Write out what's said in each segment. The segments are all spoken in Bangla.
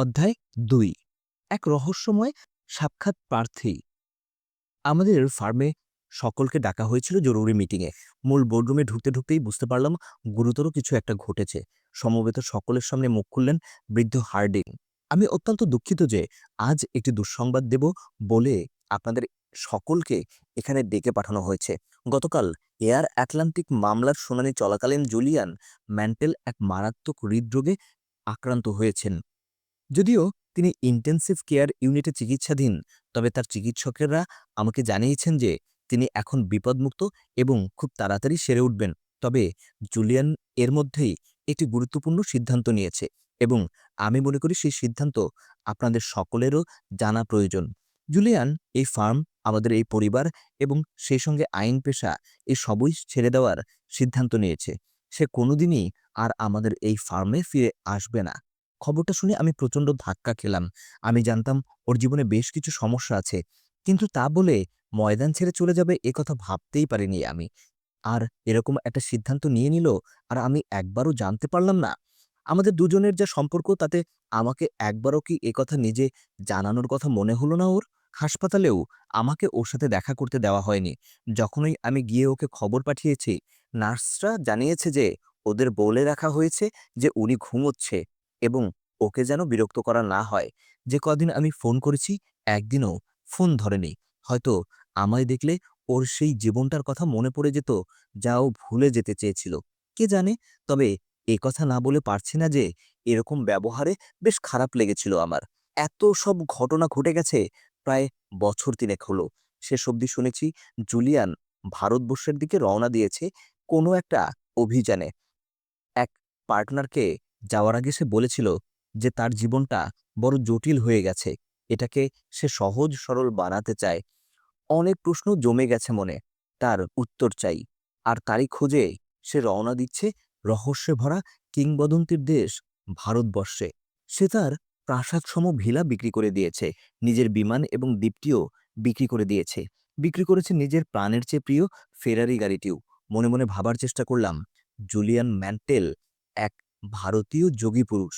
অধ্যায় দুই। এক রহস্যময় সাক্ষাৎ প্রার্থী। আমাদের ফার্মে সকলকে ডাকা হয়েছিল জরুরি মিটিংয়ে। মূল বোর্ডরুমে ঢুকতে ঢুকতেই বুঝতে পারলাম গুরুতর কিছু একটা ঘটেছে। সমবেত সকলের সামনে মুখ খুললেন বৃদ্ধ হার্ডিং আমি অত্যন্ত দুঃখিত যে আজ একটি দুঃসংবাদ দেব বলে আপনাদের সকলকে এখানে ডেকে পাঠানো হয়েছে। গতকাল এয়ার অ্যাটলান্টিক মামলার শুনানি চলাকালীন জুলিয়ান ম্যান্টেল এক মারাত্মক হৃদরোগে আক্রান্ত হয়েছেন। যদিও তিনি ইন্টেন্সিভ কেয়ার ইউনিটে চিকিৎসাধীন, তবে তার চিকিৎসকেরা আমাকে জানিয়েছেন যে তিনি এখন বিপদমুক্ত এবং খুব তাড়াতাড়ি সেরে উঠবেন। তবে জুলিয়ান এর মধ্যেই একটি গুরুত্বপূর্ণ সিদ্ধান্ত নিয়েছে এবং আমি মনে করি সেই সিদ্ধান্ত আপনাদের সকলেরও জানা প্রয়োজন। জুলিয়ান, এই ফার্ম, আমাদের এই পরিবার এবং সেই সঙ্গে আইন পেশা এই সবই ছেড়ে দেওয়ার সিদ্ধান্ত নিয়েছে। সে কোনোদিনই আর আমাদের এই ফার্মে ফিরে আসবে না। খবরটা শুনে আমি প্রচণ্ড ধাক্কা খেলাম। আমি জানতাম ওর জীবনে বেশ কিছু সমস্যা আছে। কিন্তু তা বলে ময়দান ছেড়ে চলে যাবে এ কথা ভাবতেই পারিনি আমি। আর এরকম একটা সিদ্ধান্ত নিয়ে নিল আর আমি একবারও জানতে পারলাম না। আমাদের দুজনের যা সম্পর্ক তাতে আমাকে একবারও কি এ কথা নিজে জানানোর কথা মনে হলো না ওর? হাসপাতালেও আমাকে ওর সাথে দেখা করতে দেওয়া হয়নি। যখনই আমি গিয়ে ওকে খবর পাঠিয়েছি, নার্সরা জানিয়েছে যে ওদের বলে রাখা হয়েছে যে উনি ঘুমোচ্ছে। এবং ওকে যেন বিরক্ত করা না হয়। যে কদিন আমি ফোন করেছি, একদিনও ফোন ধরেনি। হয়তো আমায় দেখলে ওর সেই জীবনটার কথা মনে পড়ে যেত, যা ও ভুলে যেতে চেয়েছিল। কে জানে? তবে এ কথা না বলে পারছি না যে এরকম ব্যবহারে বেশ খারাপ লেগেছিল আমার। এত সব ঘটনা ঘটে গেছে, প্রায় বছর তিনেক হলো। শেষ অবধি শুনেছি জুলিয়ান ভারতবর্ষের দিকে রওনা দিয়েছে কোনো একটা অভিযানে। এক পার্টনারকে যাওয়ার আগে সে বলেছিল যে তার জীবনটা বড় জটিল হয়ে গেছে। এটাকে সে সহজ সরল বানাতে চায়। অনেক প্রশ্ন জমে গেছে মনে। তার উত্তর চাই। আর তারই খোঁজে সে রওনা দিচ্ছে রহস্যে ভরা কিংবদন্তির দেশ ভারতবর্ষে। সে তার প্রাসাদসম ভিলা বিক্রি করে দিয়েছে, নিজের বিমান এবং দ্বীপটিও বিক্রি করে দিয়েছে। বিক্রি করেছে নিজের প্রাণের চেয়ে প্রিয় ফেরারি গাড়িটিও। মনে মনে ভাবার চেষ্টা করলাম। জুলিয়ান ম্যান্টেল এক ভারতীয় যোগী পুরুষ।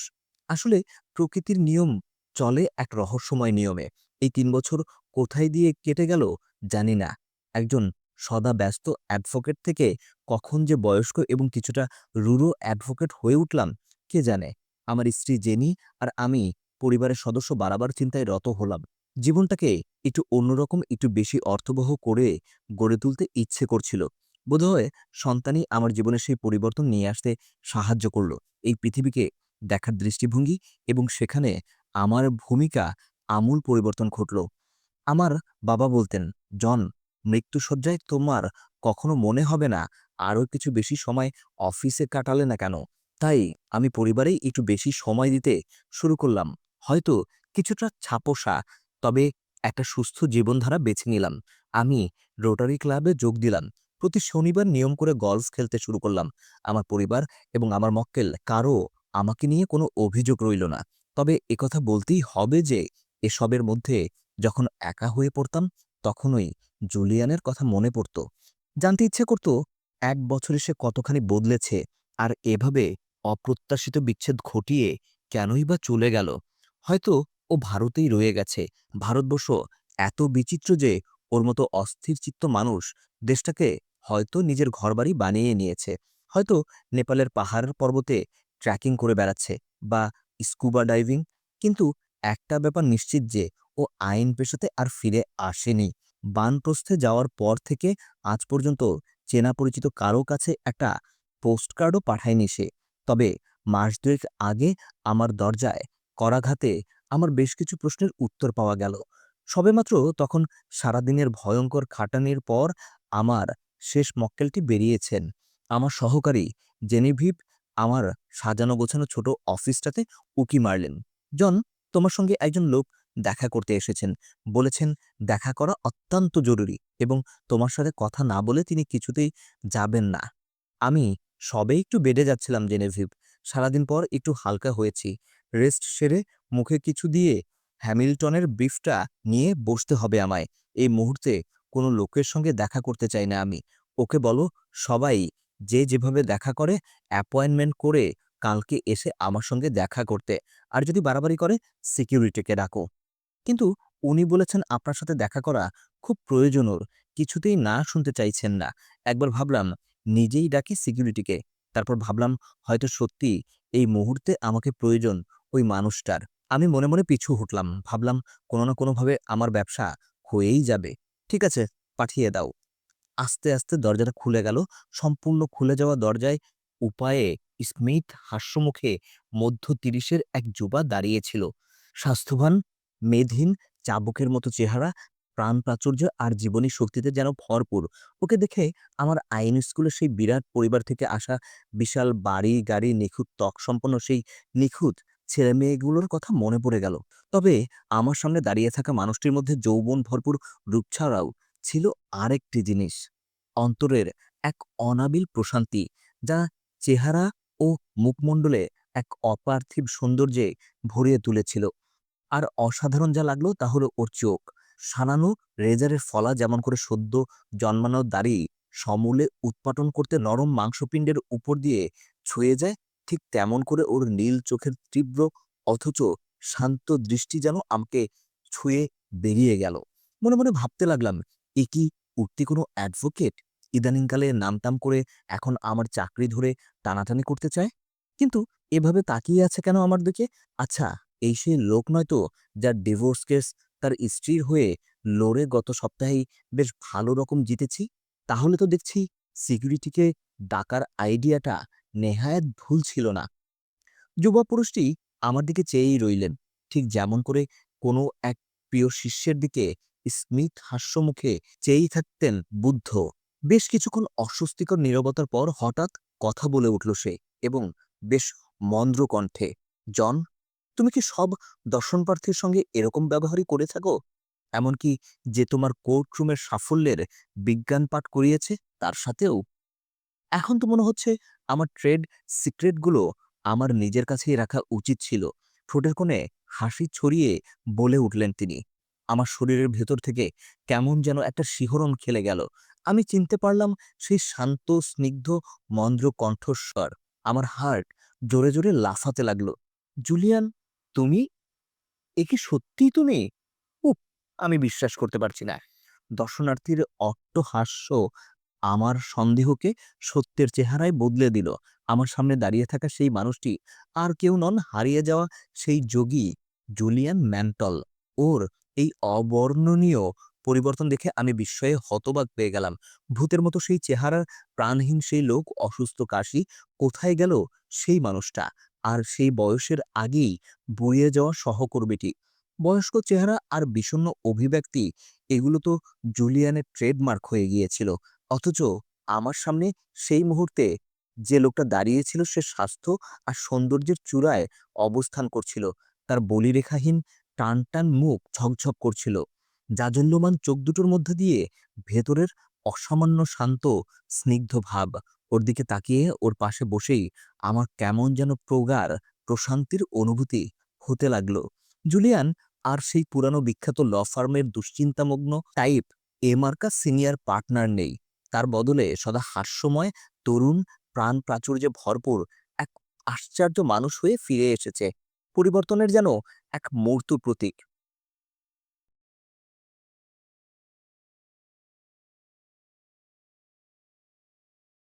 আসলে প্রকৃতির নিয়ম চলে এক রহস্যময় নিয়মে। এই তিন বছর কোথায় দিয়ে কেটে গেল জানি না। একজন সদা ব্যস্ত অ্যাডভোকেট থেকে কখন যে বয়স্ক এবং কিছুটা রুরো অ্যাডভোকেট হয়ে উঠলাম, কে জানে? আমার স্ত্রী জেনি আর আমি পরিবারের সদস্য বাড়াবার চিন্তায় রত হলাম। জীবনটাকে একটু অন্যরকম, একটু বেশি অর্থবহ করে গড়ে তুলতে ইচ্ছে করছিল। বোধহয় সন্তানই আমার জীবনে সেই পরিবর্তন নিয়ে আসতে সাহায্য করল। এই পৃথিবীকে দেখার দৃষ্টিভঙ্গি এবং সেখানে আমার ভূমিকা আমূল পরিবর্তন ঘটল। আমার বাবা বলতেন, জন, মৃত্যুসজ্জায় তোমার কখনো মনে হবে না, আরও কিছু বেশি সময় অফিসে কাটালে না কেন? তাই আমি পরিবারেই একটু বেশি সময় দিতে শুরু করলাম। হয়তো কিছুটা ছাপোষা, তবে একটা সুস্থ জীবনধারা বেছে নিলাম। আমি রোটারি ক্লাবে যোগ দিলাম। প্রতি শনিবার নিয়ম করে গলফ খেলতে শুরু করলাম। আমার পরিবার এবং আমার মক্কেল কারও আমাকে নিয়ে কোনো অভিযোগ রইল না। তবে একথা বলতেই হবে যে, এসবের মধ্যে যখন একা হয়ে পড়তাম, তখনই জুলিয়ানের কথা মনে পড়ত। জানতে ইচ্ছে করত, এক বছরে সে কতখানি বদলেছে আর এভাবে অপ্রত্যাশিত বিচ্ছেদ ঘটিয়ে কেনই বা চলে গেল? হয়তো ও ভারতেই রয়ে গেছে। ভারতবর্ষ এত বিচিত্র যে, ওর মতো অস্থির চিত্ত মানুষ দেশটাকে হয়তো নিজের ঘরবাড়ি বানিয়ে নিয়েছে। হয়তো নেপালের পাহাড় পর্বতে ট্রেকিং করে বেড়াচ্ছে বা স্কুবা ডাইভিং। কিন্তু একটা ব্যাপার নিশ্চিত যে, ও আইন পেশাতে আর ফিরে আসেনি। বানপ্রস্থে যাওয়ার পর থেকে আজ পর্যন্ত চেনা পরিচিত কারও কাছে একটা পোস্টকার্ডও পাঠায়নি সে। তবে মাস দুয়েক আগে আমার দরজায় করাঘাতে আমার বেশ কিছু প্রশ্নের উত্তর পাওয়া গেল। সবেমাত্র তখন সারাদিনের ভয়ঙ্কর খাটানির পর আমার শেষ মক্কেলটি বেরিয়েছেন। আমার সহকারী জেনিভিভ আমার সাজানো গোছানো ছোট অফিসটাতে উকি মারলেন। জন, তোমার সঙ্গে একজন লোক দেখা করতে এসেছেন। বলেছেন দেখা করা অত্যন্ত জরুরি এবং তোমার সাথে কথা না বলে তিনি কিছুতেই যাবেন না। আমি সবে একটু বেডে যাচ্ছিলাম জেনেভিভ। সারাদিন পর একটু হালকা হয়েছি। রেস্ট সেরে মুখে কিছু দিয়ে হ্যামিল্টনের ব্রিফটা নিয়ে বসতে হবে আমায়। এই মুহূর্তে কোনো লোকের সঙ্গে দেখা করতে চাই না আমি। ওকে বলো, সবাই যে যেভাবে দেখা করে অ্যাপয়েন্টমেন্ট করে কালকে এসে আমার সঙ্গে দেখা করতে। আর যদি বাড়াবাড়ি করে সিকিউরিটিকে ডাকো। কিন্তু উনি বলেছেন আপনার সাথে দেখা করা খুব প্রয়োজন ওর কিছুতেই না শুনতে চাইছেন না। একবার ভাবলাম, নিজেই ডাকি সিকিউরিটিকে তারপর ভাবলাম, হয়তো সত্যি এই মুহূর্তে আমাকে প্রয়োজন ওই মানুষটার। আমি মনে মনে পিছু হুটলাম। ভাবলাম, কোনো না কোনোভাবে আমার ব্যবসা হয়েই যাবে। ঠিক আছে, পাঠিয়ে দাও। আস্তে আস্তে দরজাটা খুলে গেল। সম্পূর্ণ খুলে যাওয়া দরজায় উপায়ে স্মিথ হাস্যমুখে মধ্য তিরিশের এক যুবা দাঁড়িয়েছিল স্বাস্থ্যবান, মেধহীন, চাবুকের মতো চেহারা, প্রাণ প্রাচুর্য আর জীবনী শক্তিতে যেন ভরপুর। ওকে দেখে আমার আইন স্কুলের সেই বিরাট পরিবার থেকে আসা বিশাল বাড়ি গাড়ি নিখুঁত ত্বক সম্পন্ন সেই নিখুঁত ছেলে মেয়েগুলোর কথা মনে পড়ে গেল। তবে আমার সামনে দাঁড়িয়ে থাকা মানুষটির মধ্যে যৌবন ভরপুর রূপ ছাড়াও ছিল আরেকটি জিনিস। অন্তরের এক অনাবিল প্রশান্তি, যা চেহারা ও মুখমণ্ডলে এক অপার্থিব সৌন্দর্যে ভরিয়ে তুলেছিল। আর অসাধারণ যা লাগল তা হলো ওর চোখ। সানানো রেজারের ফলা যেমন করে সদ্য জন্মানো দাড়ি, সমূলে উৎপাটন করতে নরম মাংসপিণ্ডের উপর দিয়ে ছুঁয়ে যায় ঠিক তেমন করে ওর নীল চোখের তীব্র, অথচ শান্ত দৃষ্টি যেন আমাকে ছুঁয়ে বেরিয়ে গেল। মনে মনে ভাবতে লাগলাম, এ কি উঠতি কোনো অ্যাডভোকেট ইদানিংকালে নামটাম করে এখন আমার চাকরি ধরে টানাটানি করতে চায়? কিন্তু এভাবে তাকিয়ে আছে কেন আমার দিকে? আচ্ছা এই সেই লোক নয় তো, যার ডিভোর্স কেস তার স্ত্রীর হয়ে লড়ে গত সপ্তাহেই বেশ ভালো রকম জিতেছি? তাহলে তো দেখছি সিকিউরিটিকে ডাকার আইডিয়াটা নেহায়াত ভুল ছিল না। যুবা পুরুষটি আমার দিকে চেয়েই রইলেন। ঠিক যেমন করে কোনো এক প্রিয় শিষ্যের দিকে স্মিথ হাস্যমুখে চেয়েই থাকতেন বুদ্ধ। বেশ কিছুক্ষণ অস্বস্তিকর নীরবতার পর হঠাৎ কথা বলে উঠল সে এবং বেশ মন্দ্র কণ্ঠে, জন, তুমি কি সব দর্শনপ্রার্থীর সঙ্গে এরকম ব্যবহারই করে থাকো? এমনকি যে তোমার কোর্টরুমের সাফল্যের বিজ্ঞান পাঠ করিয়েছে তার সাথেও? এখন তো মনে হচ্ছে আমার ট্রেড সিক্রেটগুলো আমার নিজের কাছেই রাখা উচিত ছিল। ঠোঁটের কোণে হাসি ছড়িয়ে বলে উঠলেন তিনি, আমার শরীরের ভেতর থেকে কেমন যেন একটা শিহরণ খেলে গেল। আমি চিনতে পারলাম সেই শান্ত, স্নিগ্ধ, মন্দ্র কণ্ঠস্বর। আমার হার্ট জোরে জোরে লাফাতে লাগল। জুলিয়ান, তুমি? এ কি সত্যিই তুমি? উপ আমি বিশ্বাস করতে পারছি না। দর্শনার্থীর অট্টহাস্য আমার সন্দেহকে সত্যের চেহারায় বদলে দিল। আমার সামনে দাঁড়িয়ে থাকা সেই মানুষটি আর কেউ নন, হারিয়ে যাওয়া সেই যোগী জুলিয়ান ম্যান্টল। ওর এই অবর্ণনীয় পরিবর্তন দেখে আমি বিস্ময়ে হতবাক পেয়ে গেলাম। ভূতের মতো সেই চেহারার প্রাণহীন সেই লোক, অসুস্থ কাশি, কোথায় গেল সেই মানুষটা? আর সেই বয়সের আগেই বইয়ে যাওয়া সহকর্মীটি। বয়স্ক চেহারা আর বিষণ্ণ অভিব্যক্তি, এগুলো তো জুলিয়ানের ট্রেডমার্ক হয়ে গিয়েছিল। অথচ আমার সামনে সেই মুহূর্তে যে লোকটা দাঁড়িয়েছিল সে স্বাস্থ্য আর সৌন্দর্যের চূড়ায় অবস্থান করছিল। তার বলিরেখাহীন টান টান মুখ ঝকঝক করছিল জাজল্যমান চোখ দুটোর মধ্যে দিয়ে ভেতরের অসামান্য শান্ত, স্নিগ্ধ ভাব। ওর দিকে তাকিয়ে ওর পাশে বসেই আমার কেমন যেন প্রগাঢ়, প্রশান্তির অনুভূতি হতে লাগল। জুলিয়ান আর সেই পুরানো বিখ্যাত ল ফার্মের দুশ্চিন্তামগ্ন টাইপ এ মার্কা সিনিয়র পার্টনার নেই। তার বদলে সদা হাস্যময়, তরুণ, প্রাণ প্রাচুর্যে ভরপুর এক আশ্চর্য মানুষ হয়ে ফিরে এসেছে। পরিবর্তনের যেন এক মূর্ত প্রতীক।